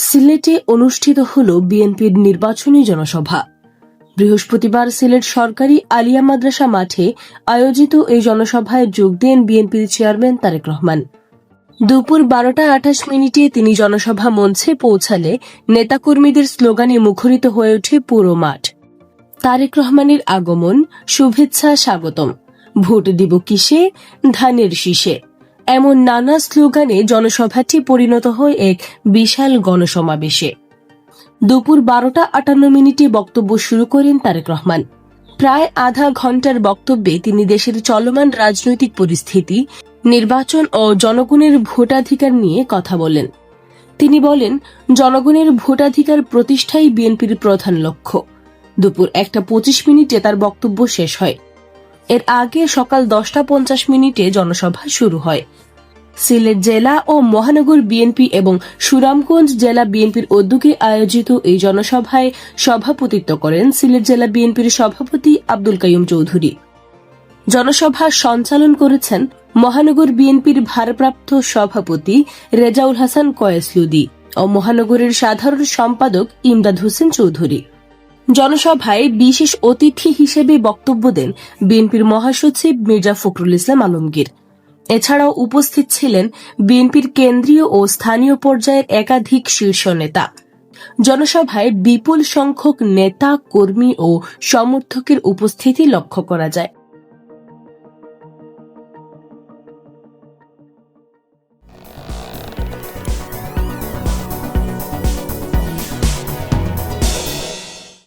সিলেটে অনুষ্ঠিত হল বিএনপির নির্বাচনী জনসভা। বৃহস্পতিবার সিলেট সরকারি আলিয়া মাদ্রাসা মাঠে আয়োজিত এই জনসভায় যোগ দেন বিএনপির চেয়ারম্যান তারেক রহমান। দুপুর বারোটা আঠাশ মিনিটে তিনি জনসভা মঞ্চে পৌঁছালে নেতাকর্মীদের স্লোগানে মুখরিত হয়ে ওঠে পুরো মাঠ। তারেক রহমানের আগমন, শুভেচ্ছা, স্বাগতম। ভোট দিব কিসে? ধানের শীষে। এমন নানা স্লোগানে জনসভাটি পরিণত হয় এক বিশাল গণসমাবেশে। দুপুর বারোটা আটান্ন মিনিটে বক্তব্য শুরু করেন তারেক রহমান। প্রায় আধা ঘণ্টার বক্তব্যে তিনি দেশের চলমান রাজনৈতিক পরিস্থিতি, নির্বাচন ও জনগণের ভোটাধিকার নিয়ে কথা বলেন। তিনি বলেন, জনগণের ভোটাধিকার প্রতিষ্ঠাই বিএনপির প্রধান লক্ষ্য। দুপুর একটা পঁচিশ মিনিটে তার বক্তব্য শেষ হয়। এর আগে সকাল দশটা পঞ্চাশ মিনিটে জনসভা শুরু হয়। সিলেট জেলা ও মহানগর বিএনপি এবং সুরামগঞ্জ জেলা বিএনপির উদ্যোগে আয়োজিত এই জনসভায় সভাপতিত্ব করেন সিলেট জেলা বিএনপির সভাপতি আব্দুল কাইয়ুম চৌধুরী। জনসভা সঞ্চালন করেছেন মহানগর বিএনপির ভারপ্রাপ্ত সভাপতি রেজাউল হাসান কয়েসলুদি ও মহানগরের সাধারণ সম্পাদক ইমদাদ হোসেন চৌধুরী। জনসভায় বিশেষ অতিথি হিসেবে বক্তব্য দেন বিএনপির মহাসচিব মির্জা ফখরুল ইসলাম আলমগীর। এছাড়াও উপস্থিত ছিলেন বিএনপির কেন্দ্রীয় ও স্থানীয় পর্যায়ের একাধিক শীর্ষ নেতা। জনসভায় বিপুল সংখ্যক নেতা, কর্মী ও সমর্থকের উপস্থিতি লক্ষ্য করা যায়।